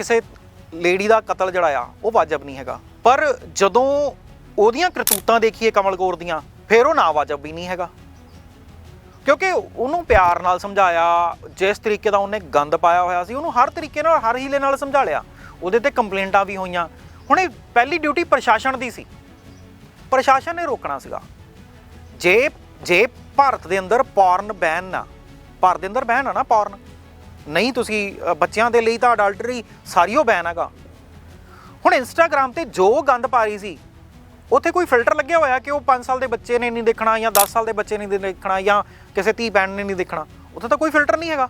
ਕਿਸੇ ਲੇਡੀ ਦਾ ਕਤਲ ਜਿਹੜਾ ਆ, ਉਹ ਵਾਜਬ ਨਹੀਂ ਹੈਗਾ। ਪਰ ਜਦੋਂ ਉਹਦੀਆਂ ਕਰਤੂਤਾਂ ਦੇਖੀਏ ਕਮਲ ਕੌਰ ਦੀਆਂ, ਫਿਰ ਉਹ ਨਾ ਵਾਜਬ ਵੀ ਨਹੀਂ ਹੈਗਾ। ਕਿਉਂਕਿ ਉਹਨੂੰ ਪਿਆਰ ਨਾਲ ਸਮਝਾਇਆ, ਜਿਸ ਤਰੀਕੇ ਦਾ ਉਹਨੇ ਗੰਦ ਪਾਇਆ ਹੋਇਆ ਸੀ, ਉਹਨੂੰ ਹਰ ਤਰੀਕੇ ਨਾਲ, ਹਰ ਹੀਲੇ ਨਾਲ ਸਮਝਾ ਲਿਆ। ਉਹਦੇ ਤੇ ਕੰਪਲੇਂਟਾਂ ਵੀ ਹੋਈਆਂ। ਹੁਣ ਇਹ ਪਹਿਲੀ ਡਿਊਟੀ ਪ੍ਰਸ਼ਾਸਨ ਦੀ ਸੀ। ਪ੍ਰਸ਼ਾਸਨ ਨੇ ਰੋਕਣਾ ਸੀਗਾ। ਜੇ ਜੇ ਭਾਰਤ ਦੇ ਅੰਦਰ ਪੌਰਨ ਬੈਨ ਨਾ ਭਾਰਤ ਦੇ ਅੰਦਰ ਬੈਨ ਆ ਨਾ ਪੌਰਨ ਨਹੀਂ ਤੁਸੀਂ ਬੱਚਿਆਂ ਦੇ ਲਈ ਤਾਂ ਅਡਲਟਰੀ ਸਾਰੀ ਉਹ ਬੈਨ ਹੈਗਾ। ਹੁਣ ਇੰਸਟਾਗ੍ਰam ਤੇ ਜੋ ਗੰਦ ਪਾ ਰਹੀ ਸੀ, ਉੱਥੇ ਕੋਈ ਫਿਲਟਰ ਲੱਗਿਆ ਹੋਇਆ ਕਿ ਉਹ 5 ਸਾਲ ਦੇ ਬੱਚੇ ਨੇ ਨਹੀਂ ਦੇਖਣਾ ਜਾਂ 10 ਸਾਲ ਦੇ ਬੱਚੇ ਨੇ ਨਹੀਂ ਦੇਖਣਾ ਜਾਂ ਕਿਸੇ ਧੀ ਭੈਣ ਨੇ ਨਹੀਂ ਦੇਖਣਾ, ਉੱਥੇ ਤਾਂ ਕੋਈ ਫਿਲਟਰ ਨਹੀਂ ਹੈਗਾ।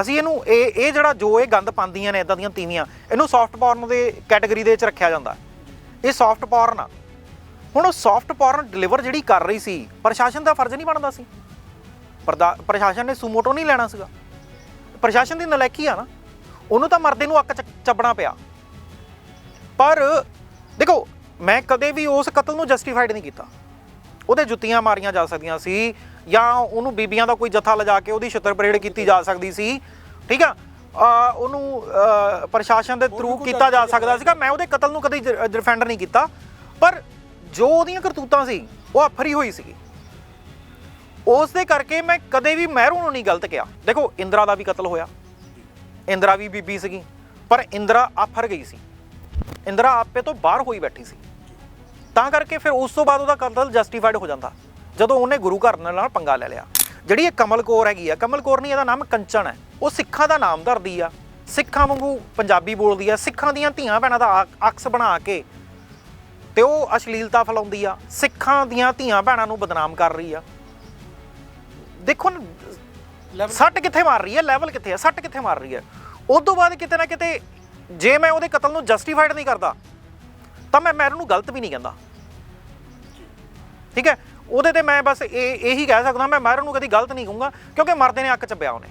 ਅਸੀਂ ਇਹਨੂੰ, ਇਹ ਇਹ ਜਿਹੜਾ ਜੋ ਇਹ ਗੰਦ ਪਾਉਂਦੀਆਂ ਨੇ ਇਦਾਂ ਦੀਆਂ ਤੀਵੀਆਂ, ਇਹਨੂੰ ਸੌਫਟ ਪੌਰਨ ਦੇ ਕੈਟਾਗਰੀ ਦੇ ਵਿੱਚ ਰੱਖਿਆ ਜਾਂਦਾ। ਇਹ ਸੌਫਟ ਪੌਰਨ ਆ। ਹੁਣ ਉਹ ਸੌਫਟ ਪੌਰਨ ਡਿਲੀਵਰ ਜਿਹੜੀ ਕਰ ਰਹੀ ਸੀ, ਪ੍ਰਸ਼ਾਸਨ ਦਾ ਫਰਜ਼ ਨਹੀਂ ਬਣਦਾ ਸੀ। ਪ੍ਰਦਾ- ਪ੍ਰਸ਼ਾਸਨ ਨੇ ਸੁਮੋਟੋ ਨਹੀਂ ਲੈਣਾ ਸੀਗਾ। ਪ੍ਰਸ਼ਾਸਨ ਦੀ ਨਲਾਇਕੀ ਆ ਨਾ ਉਹਨੂੰ ਤਾਂ ਮਰਦੇ ਨੂੰ ਅੱਕ ਚ- ਚੱਬਣਾ ਪਿਆ। ਪਰ ਦੇਖੋ ਮੈਂ ਕਦੇ ਵੀ ਉਸ ਕਤਲ ਨੂੰ ਜਸਟੀਫਾਈਡ ਨਹੀਂ ਕੀਤਾ। ਉਹਦੇ ਜੁੱਤੀਆਂ ਮਾਰੀਆਂ ਜਾ ਸਕਦੀਆਂ ਸੀ ਜਾਂ ਉਹਨੂੰ ਬੀਬੀਆਂ ਦਾ ਕੋਈ ਜਥਾ ਲਿਜਾ ਕੇ ਉਹਦੀ ਛਿੱਤਰ ਪਰੇਡ ਕੀਤੀ ਜਾ ਸਕਦੀ ਸੀ। ਠੀਕ ਆ? ਅਹ ਉਹਨੂੰ ਅਹ ਪ੍ਰਸ਼ਾਸਨ ਦੇ ਥਰੂ ਕੀਤਾ ਜਾ ਸਕਦਾ ਸੀਗਾ। ਮੈਂ ਉਹਦੇ ਕਤਲ ਨੂੰ ਕਦੇ ਡਿਫੈਂਡ ਨਹੀਂ ਕੀਤਾ। ਪਰ ਜੋ ਉਹਦੀਆਂ ਕਰਤੂਤਾਂ ਸੀ ਉਹ ਅਫਰੀ ਹੋਈ ਸੀਗੀ। ਉਸ ਦੇ ਕਰਕੇ ਮੈਂ ਕਦੇ ਵੀ ਮਹਿਰੂ ਨੂੰ ਨਹੀਂ ਗਲਤ ਕਿਹਾ। ਦੇਖੋ, ਇੰਦਰਾ ਦਾ ਵੀ ਕਤਲ ਹੋਇਆ। ਇੰਦਰਾ ਵੀ ਬੀਬੀ ਸੀਗੀ, ਪਰ ਇੰਦਰਾ ਆਫਰ ਗਈ ਸੀ। ਇੰਦਰਾ ਆਪੇ ਤੋਂ ਬਾਹਰ ਹੋਈ ਬੈਠੀ ਸੀ। ਤਾਂ ਕਰਕੇ ਫਿਰ ਉਸ ਤੋਂ ਬਾਅਦ ਉਹਦਾ ਕਤਲ ਜਸਟੀਫਾਈਡ ਹੋ ਜਾਂਦਾ। ਜਦੋਂ ਉਹਨੇ ਗੁਰੂ ਘਰ ਨਾਲ ਪੰਗਾ ਲੈ ਲਿਆ। ਜਿਹੜੀ ਇਹ ਕਮਲ ਕੌਰ ਹੈਗੀ ਆ, ਕਮਲ ਕੌਰ ਨਹੀਂ, ਇਹਦਾ ਨਾਮ ਕੰਚਨ ਹੈ। ਉਹ ਸਿੱਖਾਂ ਦਾ ਨਾਮ ਧਰਦੀ ਆ। ਸਿੱਖਾਂ ਵਾਂਗੂ ਪੰਜਾਬੀ ਬੋਲਦੀ ਆ। ਸਿੱਖਾਂ ਦੀਆਂ ਧੀਆਂ ਭੈਣਾਂ ਦਾ ਅਕਸ ਬਣਾ ਕੇ ਤੇ ਉਹ ਅਸ਼ਲੀਲਤਾ ਫੈਲਾਉਂਦੀ ਆ। ਸਿੱਖਾਂ ਦੀਆਂ ਧੀਆਂ ਭੈਣਾਂ ਨੂੰ ਬਦਨਾਮ ਕਰ ਰਹੀ ਆ। ਦੇਖੋ ਨਾ, ਸੱਟ ਕਿੱਥੇ ਮਾਰ ਰਹੀ ਹੈ? ਲੈਵਲ ਕਿੱਥੇ ਹੈ? ਸੱਟ ਕਿੱਥੇ ਮਾਰ ਰਹੀ ਹੈ? ਉਸ ਤੋਂ ਬਾਅਦ ਕਿਤੇ ਨਾ ਕਿਤੇ ਜੇ ਮੈਂ ਉਹਦੇ ਕਤਲ ਨੂੰ ਜਸਟੀਫਾਈਡ ਨਹੀਂ ਕਰਦਾ, ਤਾਂ ਮੈਂ ਮੈਰੂ ਨੂੰ ਗਲਤ ਵੀ ਨਹੀਂ ਕਹਿੰਦਾ। ਠੀਕ ਹੈ? ਉਹਦੇ ਤੇ ਮੈਂ ਬਸ ਇਹ, ਇਹੀ ਕਹਿ ਸਕਦਾ, ਮੈਂ ਮੈਰੂ ਨੂੰ ਕਦੀ ਗਲਤ ਨਹੀਂ ਕਹੂੰਗਾ, ਕਿਉਂਕਿ ਮਰਦੇ ਨੇ ਅੱਕ ਚੱਬਿਆ ਉਹਨੇ।